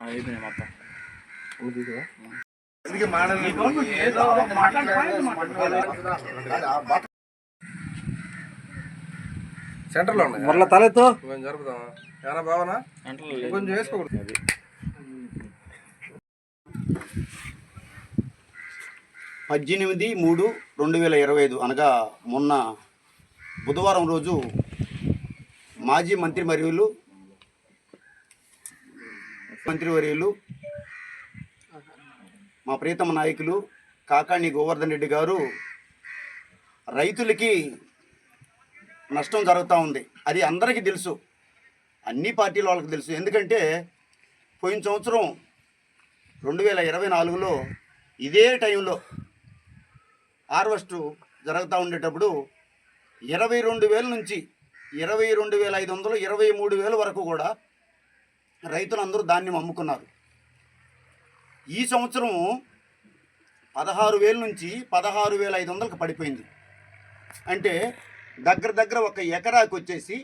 అయిపోయింది మొత్తం. సెంటర్లో ఉన్నాయి. మరలా తలెత్తు కొంచెం జరుపుదాం ఏనా బావనా? కొంచెం వేసుకోకూడదు. పద్దెనిమిది మూడు రెండు వేల ఇరవై ఐదు అనగా మొన్న బుధవారం రోజు మాజీ మంత్రి వర్యులు మంత్రివర్యులు మా ప్రీతమ నాయకులు కాకాణి గోవర్ధన్ రెడ్డి గారు రైతులకి నష్టం జరుగుతూ ఉంది. అది అందరికీ తెలుసు. అన్ని పార్టీల వాళ్ళకి తెలుసు. ఎందుకంటే పోయిన సంవత్సరం రెండు వేల ఇరవై నాలుగులో ఇదే టైంలో హార్వెస్ట్ జరుగుతూ ఉండేటప్పుడు ఇరవై రెండు వేల నుంచి ఇరవై రెండు వేల ఐదు వందలు ఇరవై మూడు వేల వరకు కూడా రైతులందరూ ధాన్యం అమ్ముకున్నారు ఈ సంవత్సరం పదహారు వేల నుంచి పదహారు వేల ఐదు వందలకు పడిపోయింది. అంటే దగ్గర దగ్గర ఒక ఎకరాకి వచ్చేసి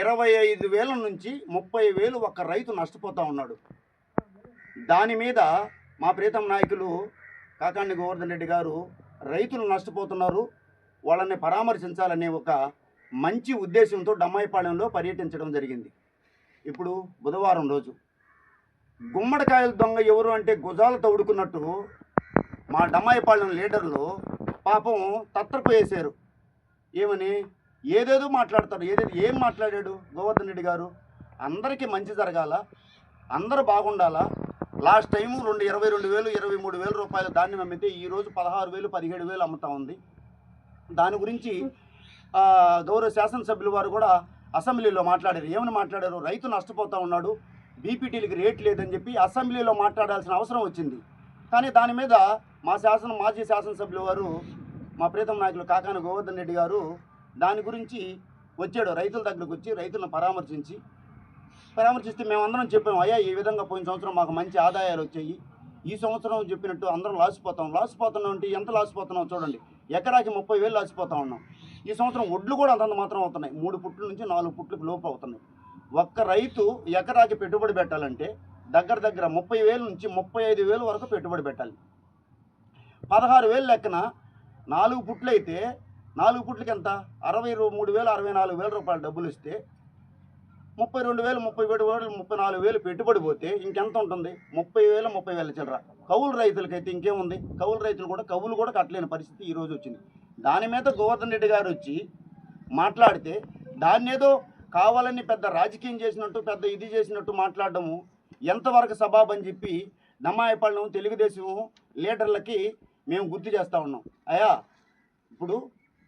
ఇరవై ఐదు వేల నుంచి ముప్పై వేలు ఒక రైతు నష్టపోతూ ఉన్నాడు. దాని మీద మా ప్రీతం నాయకులు కాకాండి గోవర్ధన్ రెడ్డి గారు రైతులు నష్టపోతున్నారు. వాళ్ళని పరామర్శించాలనే ఒక మంచి ఉద్దేశంతో డమ్మాయిపాలెంలో పర్యటించడం జరిగింది. ఇప్పుడు బుధవారం రోజు. గుమ్మడికాయల దొంగ ఎవరు అంటే గుజాలు తవుడుకున్నట్టు మా డమ్మాయిపాలెం లీడర్లు పాపం తత్తరపోయేశారు ఏమని? ఏదేదో మాట్లాడతారు. ఏదేదో ఏం మాట్లాడాడు గోవర్ధన్ రెడ్డి గారు? అందరికీ మంచి జరగాల? అందరూ బాగుండాలా? లాస్ట్ టైము రెండు ఇరవై రెండు వేలు ఇరవై మూడు వేల రూపాయల ధాన్యం అమ్మితే ఈరోజు పదహారు వేలు పదిహేడు వేలు అమ్ముతా ఉంది. దాని గురించి గౌరవ శాసనసభ్యుల వారు కూడా అసెంబ్లీలో మాట్లాడారు. ఏమని మాట్లాడారు? రైతు నష్టపోతూ ఉన్నాడు. బీపీటీలకి రేట్ లేదని చెప్పి అసెంబ్లీలో మాట్లాడాల్సిన అవసరం వచ్చింది. కానీ దాని మీద మా శాసన మాజీ శాసనసభ్యుల వారు మా ప్రీతం నాయకులు కాకాన గోవర్ధన్ రెడ్డి గారు దాని గురించి వచ్చాడు. రైతుల దగ్గరకు వచ్చి రైతులను పరామర్శించి పరామర్శిస్తే మేమందరం చెప్పాము అయ్యా ఈ విధంగా పోయిన సంవత్సరం మాకు మంచి ఆదాయాలు వచ్చాయి. ఈ సంవత్సరం చెప్పినట్టు అందరం లాసిపోతాం. లాసిపోతున్నాం అంటే ఎంత లాసిపోతున్నాం చూడండి. ఎకరాకి ముప్పై వేలు లాసిపోతా ఉన్నాం. ఈ సంవత్సరం ఒడ్లు కూడా అంతంత మాత్రం అవుతున్నాయి. మూడు పుట్ల నుంచి నాలుగు పుట్లకు లోపు అవుతున్నాయి. ఒక్క రైతు ఎకరాకి పెట్టుబడి పెట్టాలంటే దగ్గర దగ్గర ముప్పై వేల నుంచి ముప్పై ఐదు వేలు వరకు పెట్టుబడి పెట్టాలి. పదహారు వేలు లెక్కన నాలుగు పుట్లు అయితే నాలుగు పుట్లకి ఎంత? అరవై మూడు వేలు అరవై నాలుగు వేల రూపాయలు డబ్బులు ఇస్తే ముప్పై రెండు వేలు ముప్పై ఏడు వేలు ముప్పై నాలుగు వేలు పెట్టుబడి పోతే ఇంకెంత ఉంటుంది? ముప్పై వేలు ముప్పై వేల చిల్లర. కౌలు రైతులకైతే ఇంకేముంది? కౌలు రైతులు కూడా కవులు కూడా కట్టలేని పరిస్థితి ఈరోజు వచ్చింది. దాని మీద గోవర్ధన్ రెడ్డి గారు వచ్చి మాట్లాడితే దాన్ని ఏదో కావాలని పెద్ద రాజకీయం చేసినట్టు పెద్ద ఇది చేసినట్టు మాట్లాడడము ఎంతవరకు సబాబని చెప్పి దమ్మాయపాలెం తెలుగుదేశం లీడర్లకి మేము గుర్తు చేస్తూ ఉన్నాం. అయ్యా ఇప్పుడు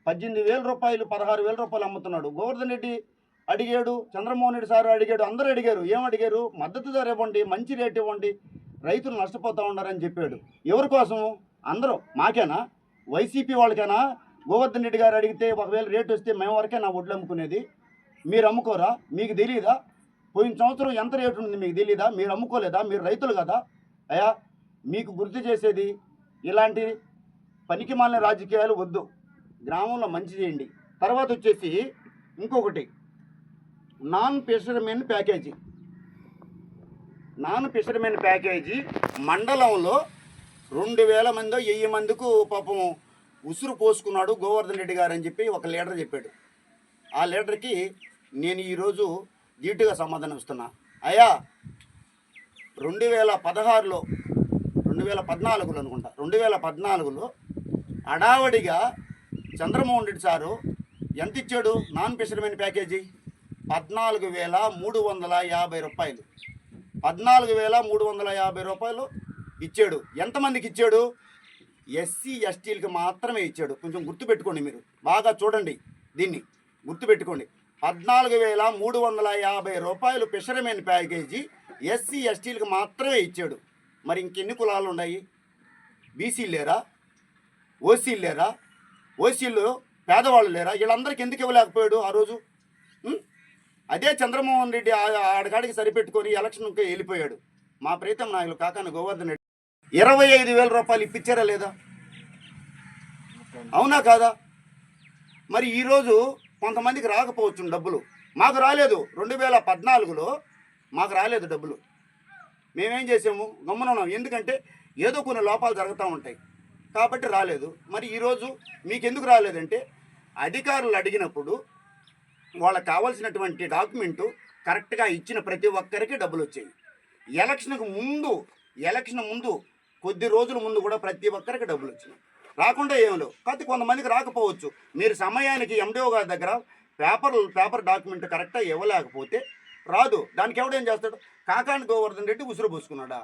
పద్దెనిమిది వేల రూపాయలు పదహారు వేల రూపాయలు అమ్ముతున్నాడు. గోవర్ధన్ రెడ్డి అడిగాడు చంద్రమోహన్ రెడ్డి సార్ అడిగాడు అందరూ అడిగారు ఏం అడిగారు? మద్దతు ధర ఇవ్వండి మంచి రేటు ఇవ్వండి రైతులు నష్టపోతూ ఉన్నారని చెప్పాడు. ఎవరి కోసం అందరూ. మాకేనా? వైసీపీ వాళ్ళకేనా? గోవర్ధన్ రెడ్డి గారు అడిగితే ఒకవేళ రేట్ వస్తే మేము వరకే నా వడ్లు అమ్ముకునేది. మీరు అమ్ముకోరా? మీకు తెలియదా పోయిన సంవత్సరం ఎంత రేటు ఉంది మీకు తెలియదా మీరు అమ్ముకోలేదా? మీరు రైతులు కదా? అయ్యా మీకు గుర్తు చేసేది ఇలాంటి పనికి రాజకీయాలు వద్దు. గ్రామంలో మంచి చేయండి. తర్వాత వచ్చేసి ఇంకొకటి. Non fishermen package. Non fishermen package మండలంలో రెండు వేల మందో వెయ్యి మందికి పాపం ఉసురు పోసుకున్నాడు గోవర్ధన్ రెడ్డి గారు అని చెప్పి ఒక లీడర్ చెప్పాడు. ఆ లీడర్కి నేను ఈరోజు ధీటుగా సమాధానం ఇస్తున్నా. అయ్యా రెండు వేల పదహారులో రెండు వేల పద్నాలుగులో అనుకుంటా రెండు వేల పద్నాలుగులో అడావడిగా చంద్రమోహన్ రెడ్డి సారు ఎంత ఇచ్చాడు నాన్ ఫిషర్మెన్ ప్యాకేజీ? పద్నాలుగు వేల మూడు వందల యాభై రూపాయలు. పద్నాలుగు వేల మూడు వందల యాభై రూపాయలు ఇచ్చాడు. ఎంతమందికి ఇచ్చాడు? ఎస్సీ ఎస్టీలకి మాత్రమే ఇచ్చాడు. కొంచెం గుర్తుపెట్టుకోండి మీరు. బాగా చూడండి దీన్ని. గుర్తుపెట్టుకోండి. పద్నాలుగు వేల మూడు వందల యాభై రూపాయలు ఫిషర్మెన్ ప్యాకేజీ ఎస్సీ ఎస్టీలకు మాత్రమే ఇచ్చాడు. మరి ఇంకెన్ని కులాలు ఉన్నాయి? బీసీలు లేరా? ఓసీలు లేరా? ఓసీలు పేదవాళ్ళు లేరా? వీళ్ళందరికీ ఎందుకు ఇవ్వలేకపోయాడు ఆ రోజు? అదే చంద్రమోహన్ రెడ్డి ఆ- సరిపెట్టుకొని ఎలక్షన్కి వెళ్ళిపోయాడు. మా ప్రీతం నాయకులు కాకాని గోవర్ధన్ రెడ్డి. ఇరవై ఐదు వేల రూపాయలు ఇప్పించారా లేదా? అవునా కాదా? మరి ఈరోజు కొంతమందికి రాకపోవచ్చు డబ్బులు. మాకు రాలేదు. రెండు వేల పద్నాలుగులో మాకు రాలేదు డబ్బులు. మేమేం చేసాము? గమ్మునున్నాం ఎందుకంటే ఏదో కొన్ని లోపాలు జరుగుతూ ఉంటాయి. కాబట్టి రాలేదు. మరి ఈరోజు మీకు ఎందుకు రాలేదంటే అధికారులు అడిగినప్పుడు వాళ్ళకి కావాల్సినటువంటి డాక్యుమెంట్ కరెక్ట్గా ఇచ్చిన ప్రతి ఒక్కరికి డబ్బులు వచ్చాయి ఎలక్షన్కు ముందు ఎలక్షన్ ముందు కొద్ది రోజుల ముందు కూడా ప్రతి ఒక్కరికి డబ్బులు వచ్చినాయి. రాకుండా ఏమి లేవు. కాకపోతే కొంతమందికి రాకపోవచ్చు. మీరు సమయానికి ఎండిఓ గారి దగ్గర పేపర్ పేపర్ డాక్యుమెంట్ కరెక్ట్గా ఇవ్వలేకపోతే రాదు. దానికి ఎవడేం చేస్తాడు? కాకాని గోవర్ధన్ రెడ్డి ఉసురు పోసుకున్నాడా?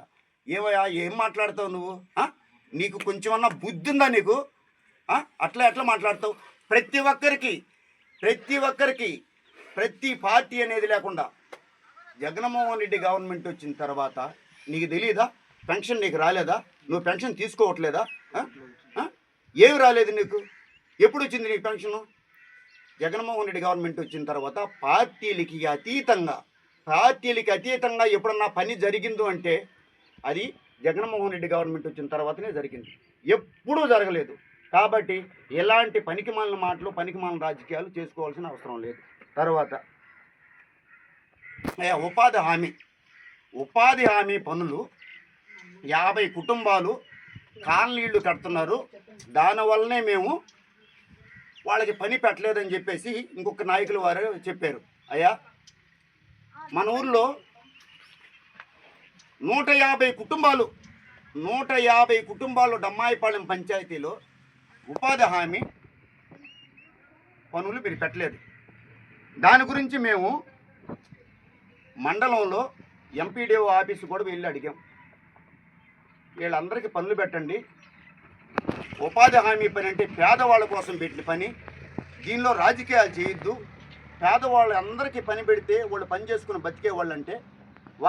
ఏమయ్యా ఏం మాట్లాడతావు నువ్వు? నీకు కొంచెమన్నా బుద్ధి ఉందా నీకు అట్లా ఎట్లా మాట్లాడతావు? ప్రతి ఒక్కరికి ప్రతి ఒక్కరికి ప్రతి పార్టీ అనేది లేకుండా జగన్మోహన్ రెడ్డి గవర్నమెంట్ వచ్చిన తర్వాత నీకు తెలియదా పెన్షన్ నీకు రాలేదా? నువ్వు పెన్షన్ తీసుకోవట్లేదా? ఏమి రాలేదు నీకు? ఎప్పుడు వచ్చింది నీకు పెన్షను? జగన్మోహన్ రెడ్డి గవర్నమెంట్ వచ్చిన తర్వాత పార్టీలకి అతీతంగా పార్టీలకి అతీతంగా ఎప్పుడన్నా పని జరిగిందో అంటే అది జగన్మోహన్ రెడ్డి గవర్నమెంట్ వచ్చిన తర్వాతనే జరిగింది. ఎప్పుడూ జరగలేదు. కాబట్టి ఎలాంటి పనికిమాలిన మాటలు పనికిమాలిన రాజకీయాలు చేసుకోవాల్సిన అవసరం లేదు. తర్వాత ఉపాధి హామీ. ఉపాధి హామీ పనులు యాభై కుటుంబాలు కాలనీళ్ళు కడుతున్నారు. దానివల్లనే మేము వాళ్ళకి పని పెట్టలేదని చెప్పేసి ఇంకొక నాయకులు వారు చెప్పారు. అయ్యా మన ఊర్లో నూట యాభై కుటుంబాలు నూట యాభై కుటుంబాలు డమ్మాయిపాలెం పంచాయతీలో ఉపాధి హామీ పనులు మీరు పెట్టలేదు. దాని గురించి మేము మండలంలో ఎంపీడీఓ ఆఫీసు కూడా వెళ్ళి అడిగాం. వీళ్ళందరికీ పనులు పెట్టండి. ఉపాధి హామీ పని అంటే పేదవాళ్ళ కోసం పెట్టిన పని. దీనిలో రాజకీయాలు చేయొద్దు. పేదవాళ్ళు అందరికీ పని పెడితే వాళ్ళు పని చేసుకుని బతికే వాళ్ళు అంటే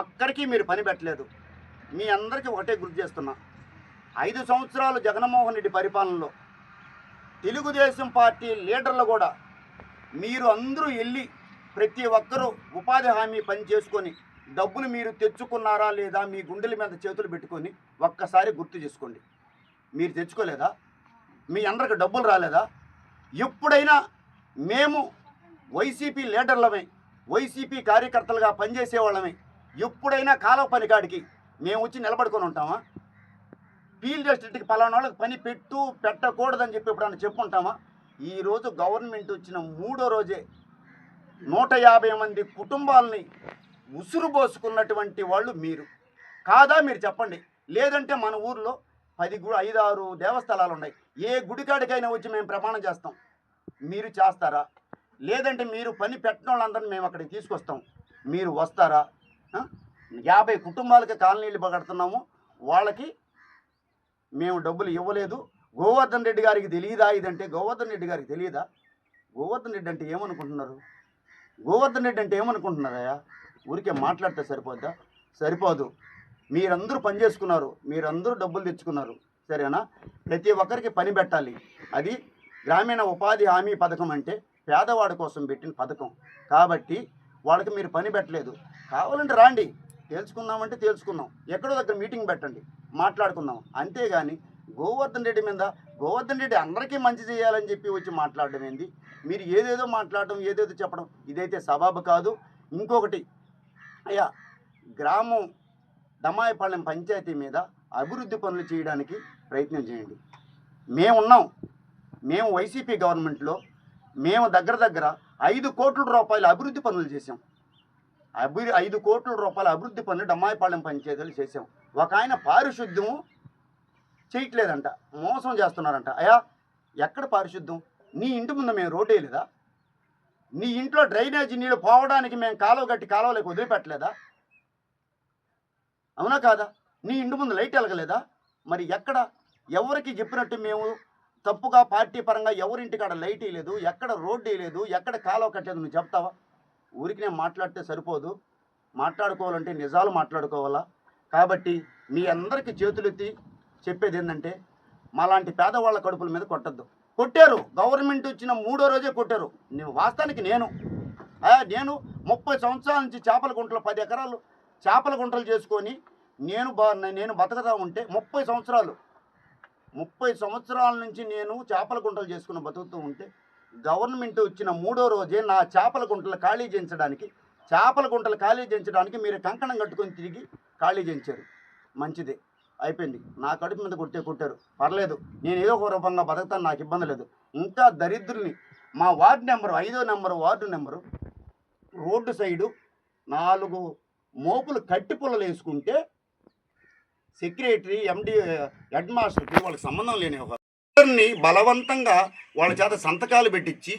ఒక్కరికి మీరు పని పెట్టలేదు. మీ అందరికీ ఒకటే గుర్తు చేస్తున్నా. ఐదు సంవత్సరాలు జగన్మోహన్ రెడ్డి పరిపాలనలో తెలుగుదేశం పార్టీ లీడర్లు కూడా మీరు అందరూ వెళ్ళి ప్రతి ఒక్కరూ ఉపాధి హామీ పని చేసుకొని డబ్బులు మీరు తెచ్చుకున్నారా లేదా మీ గుండెల మీద చేతులు పెట్టుకొని ఒక్కసారి గుర్తు చేసుకోండి. మీరు తెచ్చుకోలేదా? మీ అందరికి డబ్బులు రాలేదా? ఎప్పుడైనా మేము వైసీపీ లీడర్లమే వైసీపీ కార్యకర్తలుగా పనిచేసే వాళ్ళమే ఎప్పుడైనా కాలువ పని కాడికి మేము వచ్చి నిలబడుకొని ఉంటామా? ఫీల్డ్ చేసేటట్టు పలానా వాళ్ళకి పని పెట్టు పెట్టకూడదని చెప్పి ఎప్పుడన్నా చెప్పుంటామా ఈరోజు గవర్నమెంట్ వచ్చిన మూడో రోజే నూట యాభై మంది కుటుంబాలని ఉసురు పోసుకున్నటువంటి వాళ్ళు మీరు. కాదా మీరు చెప్పండి? లేదంటే మన ఊర్లో పది గు ఐదు ఆరు దేవస్థలాలు ఉన్నాయి ఏ గుడికాడికైనా వచ్చి మేము ప్రమాణం చేస్తాం. మీరు చేస్తారా? లేదంటే మీరు పని పెట్టిన వాళ్ళందరినీ మేము అక్కడికి తీసుకొస్తాం. మీరు వస్తారా? యాభై కుటుంబాలకి కాలనీలు పగడుతున్నాము వాళ్ళకి మేము డబ్బులు ఇవ్వలేదు. గోవర్ధన్ రెడ్డి గారికి తెలియదా ఇదంటే? గోవర్ధన్ రెడ్డి గారికి తెలియదా? గోవర్ధన్ రెడ్డి అంటే ఏమనుకుంటున్నారు? గోవర్ధన్ రెడ్డి అంటే ఏమనుకుంటున్నారయ్యా ఊరికే మాట్లాడితే సరిపోద్దా? సరిపోదు. మీరందరూ పని చేసుకున్నారు. మీరందరూ డబ్బులు తెచ్చుకున్నారు. సరేనా? ప్రతి ఒక్కరికి పని పెట్టాలి. అది గ్రామీణ ఉపాధి హామీ పథకం అంటే పేదవాడి కోసం పెట్టిన పథకం. కాబట్టి వాళ్ళకి మీరు పని పెట్టలేదు. కావాలంటే రాండి. తేల్చుకుందామంటే తేల్చుకుందాం. ఎక్కడో దగ్గర మీటింగ్ పెట్టండి. మాట్లాడుకుందాం. అంతేగాని గోవర్ధన్ రెడ్డి మీద గోవర్ధన్ రెడ్డి అందరికీ మంచి చేయాలని చెప్పి వచ్చి మాట్లాడడం ఏంది? మీరు ఏదేదో మాట్లాడడం ఏదేదో చెప్పడం ఇదైతే సబాబు కాదు. ఇంకొకటి అయ్యా గ్రామం దమాయపాలెం పంచాయతీ మీద అభివృద్ధి పనులు చేయడానికి ప్రయత్నం చేయండి. మేమున్నాం మేము వైసీపీ గవర్నమెంట్లో మేము దగ్గర దగ్గర ఐదు కోట్ల రూపాయల అభివృద్ధి పనులు చేసాం అభి ఐదు కోట్ల రూపాయల అభివృద్ధి పనులు డమ్మాయిపాళెం పంచాయతీలు చేసాం ఒక ఆయన పారిశుద్ధ్యం చేయట్లేదంట మోసం చేస్తున్నారంట. అయ్యా ఎక్కడ పారిశుద్ధ్యం? నీ ఇంటి ముందు మేము రోడ్ వేయలేదా? నీ ఇంట్లో డ్రైనేజీ నీళ్ళు పోవడానికి మేము కాలువ కట్టి కాలువలోకి వదిలిపెట్టలేదా? అవునా కాదా? నీ ఇంటి ముందు లైట్ వెలగలేదా? మరి ఎక్కడ? ఎవరికి చెప్పినట్టు మేము తప్పుగా పార్టీ పరంగా ఎవరింటి కాడ లైట్ వేయలేదు ఎక్కడ రోడ్డు వేయలేదు ఎక్కడ కాలువ కట్టలేదు నువ్వు చెప్తావా? ఊరికి నేను మాట్లాడితే సరిపోదు. మాట్లాడుకోవాలంటే నిజాలు మాట్లాడుకోవాలా? కాబట్టి మీ అందరికీ చేతులెత్తి చెప్పేది ఏంటంటే మాలాంటి పేదవాళ్ళ కడుపుల మీద కొట్టద్దు. కొట్టారు. గవర్నమెంట్ వచ్చిన మూడో రోజే కొట్టారు. నేను వాస్తవానికి నేను. నేను ముప్పై సంవత్సరాల నుంచి చేపల గుంటలు పది ఎకరాలు చేపల గుంటలు చేసుకొని నేను బా నేను బతకదా ఉంటే ముప్పై సంవత్సరాలు ముప్పై సంవత్సరాల నుంచి నేను చేపల గుంటలు చేసుకుని బతుకుతూ ఉంటే గవర్నమెంట్ వచ్చిన మూడో రోజే నా చేపల గుంటలు ఖాళీ చేయించడానికి చేపల గుంటలు ఖాళీ చేయించడానికి మీరు కంకణం కట్టుకొని తిరిగి ఖాళీ చేయించారు. మంచిది. అయిపోయింది. నా కడుపు మీద కొట్టే కొట్టారు. పర్లేదు. నేను ఏదో ఒక రూపంగా బతకతాను. నాకు ఇబ్బంది లేదు. ఇంకా దరిద్రుల్ని మా వార్డు నెంబరు ఐదో number ward number road side నాలుగు మోపులు కట్టి పుల్లలు వేసుకుంటే సెక్రటరీ ఎండి హెడ్ మాస్టర్కి వాళ్ళకి సంబంధం లేని ఒక ఇద్దరిని బలవంతంగా వాళ్ళ చేత సంతకాలు పెట్టించి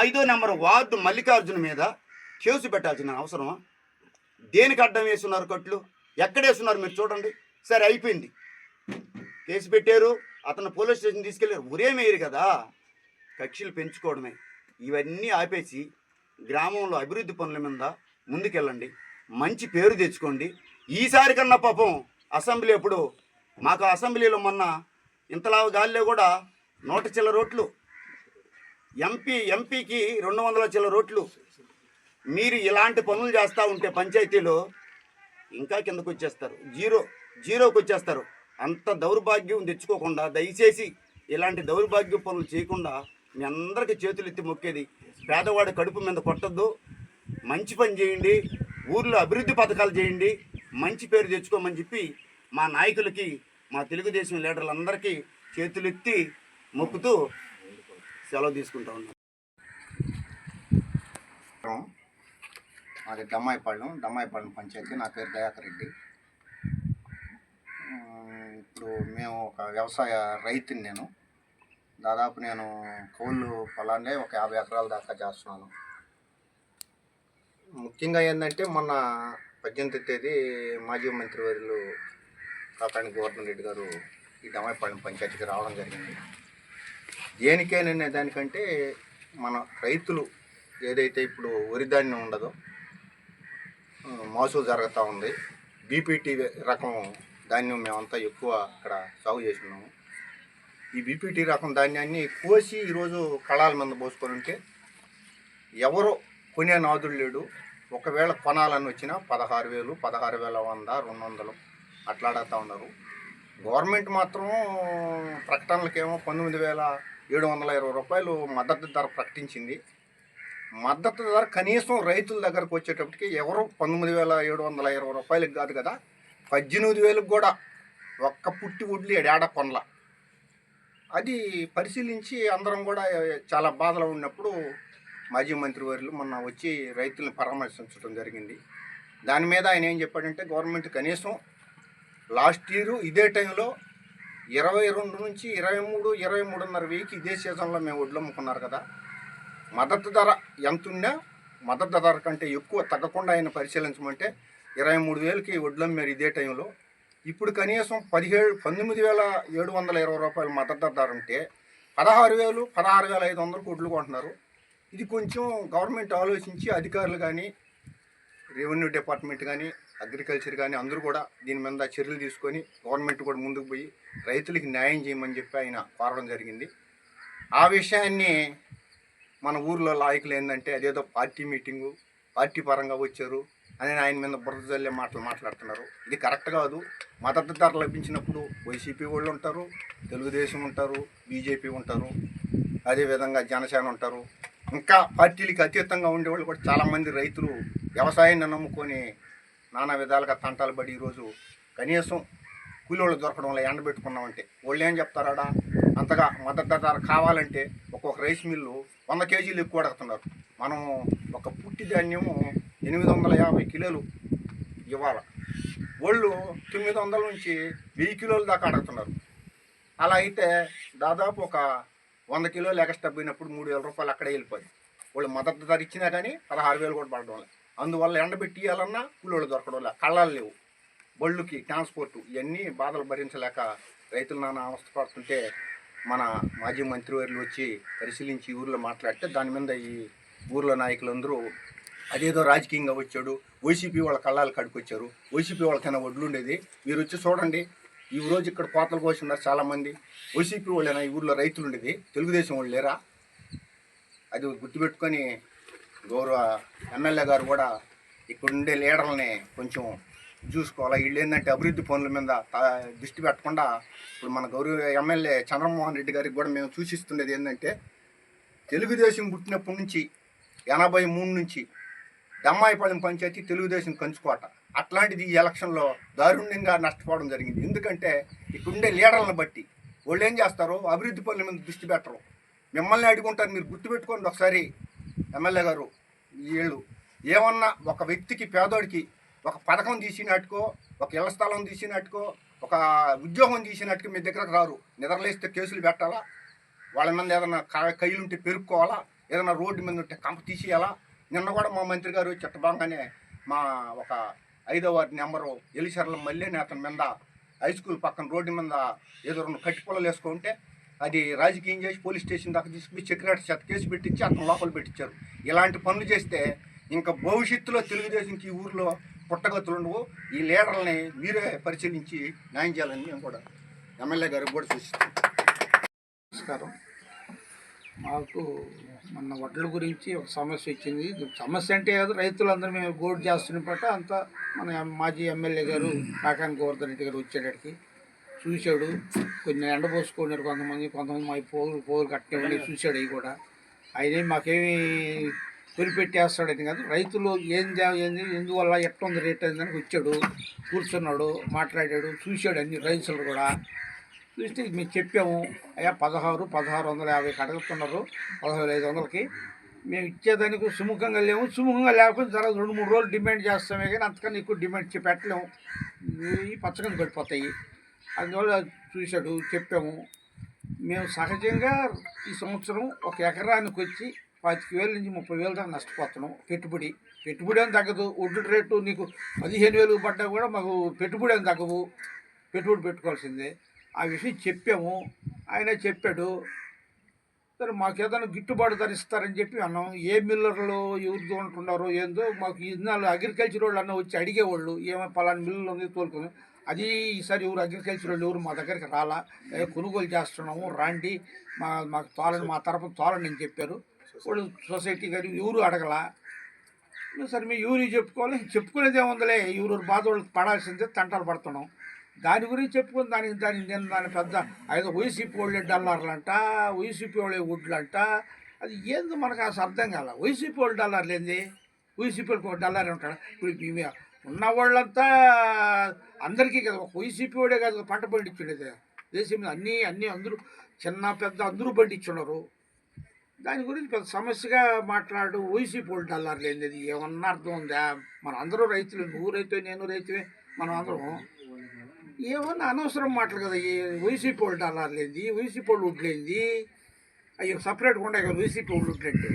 ఐదో నెంబర్ వార్డు మల్లికార్జున మీద కేసు పెట్టాల్సిన అవసరమా? దేనికి అడ్డం వేస్తున్నారు కట్లు? ఎక్కడేస్తున్నారు మీరు చూడండి. సరే అయిపోయింది. కేసు పెట్టారు అతను పోలీస్ స్టేషన్ తీసుకెళ్ళారు. ఉరేమేయరు కదా కక్షలు పెంచుకోవడమే. ఇవన్నీ ఆపేసి గ్రామంలో అభివృద్ధి పనుల మీద ముందుకెళ్ళండి. మంచి పేరు తెచ్చుకోండి. ఈసారి కన్నా పాపం అసెంబ్లీ ఎప్పుడు? మాకు అసెంబ్లీలో మొన్న ఇంతలా గాలిలో కూడా నూట చిల్ల రోట్లు ఎంపీ ఎంపీకి రెండు వందల చిల్ల రోట్లు. మీరు ఇలాంటి పనులు చేస్తూ ఉంటే పంచాయతీలో ఇంకా కిందకు వచ్చేస్తారు. జీరో జీరోకి వచ్చేస్తారు. అంత దౌర్భాగ్యం తెచ్చుకోకుండా దయచేసి ఇలాంటి దౌర్భాగ్య పనులు చేయకుండా మీ అందరికీ చేతులు ఎత్తి మొక్కేది. పేదవాడి కడుపు మీద కొట్టద్దు. మంచి పని చేయండి. ఊర్లో అభివృద్ధి పథకాలు చేయండి. మంచి పేరు తెచ్చుకోమని చెప్పి మా నాయకులకి మా తెలుగుదేశం లీడర్లందరికీ చేతులెత్తి మొక్కుతూ సెలవు తీసుకుంటా ఉన్నాం. మాది దమ్మాయిపాళెం దమ్మాయిపాళెం పంచాయతీ. నా పేరు దయాకర్ రెడ్డి. ఇప్పుడు మేము ఒక వ్యవసాయ రైతుని నేను. దాదాపు నేను కోళ్ళు పొలాన్నే ఒక యాభై ఎకరాల దాకా చేస్తున్నాను. ముఖ్యంగా ఏంటంటే మొన్న పద్దెనిమిది తేదీ మాజీ మంత్రి వారిలో కాకాని గవర్నర్ రెడ్డి గారు ఈ దమ్మాయిపాళెం పంచాయతీకి రావడం జరిగింది. దేనికేననే దానికంటే మన రైతులు ఏదైతే ఇప్పుడు వరి ధాన్యం ఉండదో మోసూలు జరుగుతూ ఉంది. బీపీటీ రకం ధాన్యం మేమంతా ఎక్కువ ఇక్కడ సాగు చేస్తున్నాము. ఈ బీపీటీ రకం ధాన్యాన్ని కోసి ఈరోజు కళాల మీద పోసుకొని ఉంటే ఎవరో కొనే నాదుడు లేడు. ఒకవేళ కొనాలని వచ్చినా పదహారు వేలు పదహారు వేల వంద రెండు వందలు అట్లాడతా ఉన్నారు. గవర్నమెంట్ మాత్రం ప్రకటనలకేమో పంతొమ్మిది వేల ఏడు వందల ఇరవై రూపాయలు మద్దతు ధర ప్రకటించింది. మద్దతు ధర కనీసం రైతుల దగ్గరకు వచ్చేటప్పటికి ఎవరు పంతొమ్మిది వేల ఏడు వందల ఇరవై రూపాయలకు కాదు కదా పద్దెనిమిది వేలకు కూడా ఒక్క పుట్టి వడ్లు ఏడాడ కొనల. అది పరిశీలించి అందరం కూడా చాలా బాధలో ఉన్నప్పుడు మాజీ మంత్రి వారు మొన్న వచ్చి రైతుల్ని పరామర్శించడం జరిగింది. దాని మీద ఆయన ఏం చెప్పాడంటే గవర్నమెంట్ కనీసం లాస్ట్ ఇయర్ ఇదే టైంలో ఇరవై రెండు నుంచి ఇరవై మూడు ఇరవై మూడున్నర వెయ్యికి ఇదే సీజన్లో మేము వడ్లు అమ్ముకున్నారు కదా. మద్దతు ధర ఎంత ఉన్నా మద్దతు ధర కంటే ఎక్కువ తగ్గకుండా ఆయన పరిశీలించమంటే ఇరవై మూడు వేలకి వడ్లు అమ్మారు ఇదే టైంలో. ఇప్పుడు కనీసం పదిహేడు పంతొమ్మిది వేల ఏడు వందల ఇరవై రూపాయలు మద్దతు ధర ఉంటే పదహారు వేలు పదహారు వేల ఐదు వందలకు వడ్లు కొంటున్నారు. ఇది కొంచెం గవర్నమెంట్ ఆలోచించి అధికారులు కానీ రెవెన్యూ డిపార్ట్మెంట్ కానీ అగ్రికల్చర్ కానీ అందరూ కూడా దీని మీద చర్యలు తీసుకొని గవర్నమెంట్ కూడా ముందుకు పోయి రైతులకి న్యాయం చేయమని చెప్పి ఆయన కోరడం జరిగింది. ఆ విషయాన్ని మన ఊర్లో లాయకులు ఏంటంటే అదేదో పార్టీ మీటింగు పార్టీ పరంగా వచ్చారు అని ఆయన మీద బురద జల్లే మాటలు మాట్లాడుతున్నారు. ఇది కరెక్ట్ కాదు. మద్దతు ధర లభించినప్పుడు వైసీపీ వాళ్ళు ఉంటారు తెలుగుదేశం ఉంటారు బీజేపీ ఉంటారు అదేవిధంగా జనసేన ఉంటారు. ఇంకా పార్టీలకి అతీతంగా ఉండేవాళ్ళు కూడా చాలామంది రైతులు వ్యవసాయాన్ని నమ్ముకొని నానా విధాలుగా తంటాలు పడి ఈరోజు కనీసం కూలోళ్ళు దొరకడం ఎండబెట్టుకున్నామంటే వాళ్ళు ఏం చెప్తారాడా? అంతగా మద్దతు ధర కావాలంటే ఒక్కొక్క రైస్ మిల్లు వంద కేజీలు ఎక్కువ అడుగుతున్నారు. మనం ఒక పుట్టి ధాన్యము ఎనిమిది వందల యాభై కిలోలు ఇవ్వాలి. వాళ్ళు తొమ్మిది వందల నుంచి వెయ్యి కిలోల దాకా అడుగుతున్నారు. అలా అయితే దాదాపు ఒక వంద కిలోలు ఎక్స్ట్రా పోయినప్పుడు మూడు వేల రూపాయలు అక్కడే వెళ్ళిపోయింది వాళ్ళు మద్దతు ధర ఇచ్చినా కానీ పదహారు వేలు కూడా పడడం లేదు అందువల్ల ఎండబెట్టి ఇవ్వాలన్నా కూలోళ్ళు దొరకడం లేదు కళ్ళాలు లేవు. బళ్ళుకి ట్రాన్స్పోర్ట్ ఇవన్నీ బాధలు భరించలేక రైతులు నాన్న అవస్థ పడుతుంటే మన మాజీ మంత్రివర్యులు వచ్చి పరిశీలించి ఊర్లో మాట్లాడితే దాని మీద ఈ ఊర్లో నాయకులందరూ అదేదో రాజకీయంగా వచ్చాడు. వైసీపీ వాళ్ళ కళ్ళాలు కడుకొచ్చారు. వైసీపీ వాళ్ళకైనా వడ్లు ఉండేది. మీరు వచ్చి చూడండి. ఈ రోజు ఇక్కడ కోతలు కోసినారు చాలామంది. వైసీపీ వాళ్ళైనా ఈ ఊర్లో రైతులు ఉండేది. తెలుగుదేశం వాళ్ళు లేరా? అది గుర్తుపెట్టుకొని గౌరవ ఎమ్మెల్యే గారు కూడా ఇక్కడుండే లీడర్లని కొంచెం చూసుకోవాలి? వీళ్ళు ఏంటంటే అభివృద్ధి పనుల మీద దృష్టి పెట్టకుండా ఇప్పుడు మన గౌరవ ఎమ్మెల్యే చంద్రమోహన్ రెడ్డి గారికి కూడా మేము సూచిస్తుండేది ఏంటంటే తెలుగుదేశం పుట్టినప్పటి నుంచి ఎనభై మూడు నుంచి దమ్మాయిపాలెం పంచాయతీ తెలుగుదేశం కంచుకోట. అట్లాంటిది ఈ ఎలక్షన్లో దారుణ్యంగా నష్టపోవడం జరిగింది. ఎందుకంటే ఇక్కడుండే లీడర్లను బట్టి వాళ్ళు ఏం చేస్తారు అభివృద్ధి పనుల మీద దృష్టి పెట్టరు. మిమ్మల్ని అడుగుంటారు మీరు గుర్తుపెట్టుకోండి ఒకసారి ఎమ్మెల్యే గారు. వీళ్ళు ఏమన్నా ఒక వ్యక్తికి పేదోడికి ఒక పథకం తీసినట్టుకో ఒక ఇళ్ళ స్థలం తీసినట్టుకో ఒక ఉద్యోగం తీసినట్టుకో మీ దగ్గరకు రారు. నిద్రలేస్తే కేసులు పెట్టాలా? వాళ్ళ మీద ఏదైనా కైలు ఉంటే పెరుక్కోవాలా? ఏదైనా రోడ్డు మీద ఉంటే కంప తీసేయాలా? నిన్న కూడా మా మంత్రి గారు చిట్టబాగానే మా ఒక ఐదో వార్డు నెంబరు ఎలిసర్ల మళ్ళీ అతని మీద హై స్కూల్ పక్కన రోడ్డు మీద ఏదో రెండు కట్టి పొలాలు వేసుకుంటే అది రాజకీయం చేసి పోలీస్ స్టేషన్ దాకా తీసుకుపోయి సెక్రటరీ చేత కేసు పెట్టించి అతను లోపల పెట్టించారు. ఇలాంటి పనులు చేస్తే ఇంకా భవిష్యత్తులో తెలుగుదేశంకి ఈ ఊర్లో పుట్టగతులు ఉండవు. ఈ లీడర్లని మీరే పరిశీలించి న్యాయం చేయాలని మేము కూడా ఎమ్మెల్యే గారికి కూడా సూచిస్తాం నమస్కారం. మాకు మొన్న వడ్ల గురించి ఒక సమస్య వచ్చింది. సమస్య అంటే ఏదో రైతులందరూ మేము గోడ్ చేస్తున్న పట్ల అంతా మన మాజీ ఎమ్మెల్యే గారు కాకాని గోవర్ధన్ రెడ్డి గారు వచ్చేటడికి చూశాడు. కొన్ని ఎండబోసుకున్నారు కొంతమంది కొంతమంది మా పోగులు పోగులు కట్టినవన్నీ చూశాడు అవి కూడా. ఆయన మాకేమి తొలిపెట్టేస్తాడని కాదు. రైతులు ఏం ఏంది ఎందువల్ల ఎట్టుంది రేట్ అయిందని వచ్చాడు. కూర్చున్నాడు మాట్లాడాడు చూశాడు అన్ని రైతులు కూడా. చూస్తే మేము చెప్పాము అయ్యా పదహారు పదహారు వందల యాభైకి అడుగుతున్నారు పదహారు ఐదు వందలకి. మేము ఇచ్చేదానికి సుముఖంగా లేము. సుముఖంగా లేకపోతే తర్వాత రెండు మూడు రోజులు డిమాండ్ చేస్తామే కానీ అంతకన్నా ఎక్కువ డిమాండ్ పెట్టలేము ఈ పచ్చకని పడిపోతాయి. అందువల్ల చూశాడు చెప్పాము. మేము సహజంగా ఈ సంవత్సరం ఒక ఎకరానికి వచ్చి పాతిక వేల నుంచి ముప్పై వేల దాకా నష్టపోతున్నాం. పెట్టుబడి. పెట్టుబడి అని తగ్గదు. ఒడ్డు రేటు నీకు పదిహేను వేలు పడ్డా కూడా మాకు పెట్టుబడి అని తగ్గవు. పెట్టుబడి పెట్టుకోవాల్సిందే. ఆ విషయం చెప్పాము. ఆయన చెప్పాడు సరే మాకు ఏదైనా గిట్టుబాటు ధర ఇస్తారని చెప్పి అన్నాం. ఏ మిల్లర్లు ఎవరితో ఉంటున్నారో ఏందో మాకు ఇన్నాళ్ళు అగ్రికల్చర్ వాళ్ళు అన్న వచ్చి అడిగేవాళ్ళు. ఏమో పలానా మిల్లులు ఉంది తోలుకొని అది ఈసారి ఎవరు అగ్రికల్చర్ వాళ్ళు ఎవరు మా దగ్గరికి రాలా. కొనుగోలు చేస్తున్నాము రాండి. మా మాకు తోలని మా తరపున తోలని అని చెప్పారు. వాళ్ళు సొసైటీ గారు ఎవరు అడగలా? సరే మేము ఎవరు చెప్పుకోవాలి? చెప్పుకునేది ఏముందిలే ఎవరు బాధ వాళ్ళకి పడాల్సిందే తంటాలు పడుతున్నాం. దాని గురించి చెప్పుకుని దానికి దాని నేను దాని పెద్ద ఐదు వైసీపీ వాళ్ళే డల్లార్లంట వైసీపీ వాళ్ళే వడ్లంట. అది ఏందో మనకు అసలు అర్థం కాల. వైసీపీ వాళ్ళు డల్లార్లు ఏంది? వైసీపీ వాళ్ళకి ఒక డల్లారే ఉంటాడు. ఇప్పుడు ఉన్న వాళ్ళంతా అందరికీ కదా ఒక వైసీపీ వాడే కాదు పంట పండించుండేది. దేశం మీద అన్నీ అన్నీ అందరూ చిన్న పెద్ద అందరూ పండించున్నారు. దాని గురించి పెద్ద సమస్యగా మాట్లాడు వైసీపీ వాళ్ళు డల్లార్ లేనిది ఏమన్నా అర్థం ఉందా? మన అందరూ రైతులు నువ్వు రైతు నేను రైతువే మనం అందరం. ఏమన్నా అనవసరం మాటలు కదా ఈ వైసీపీ వాళ్ళు డల్లార్ లేనిది వైసీపీ వాళ్ళు ఉడ్లేంది అయ్యో సపరేట్గా ఉండే కదా వైసీపీ వాళ్ళు ఉడ్లంటే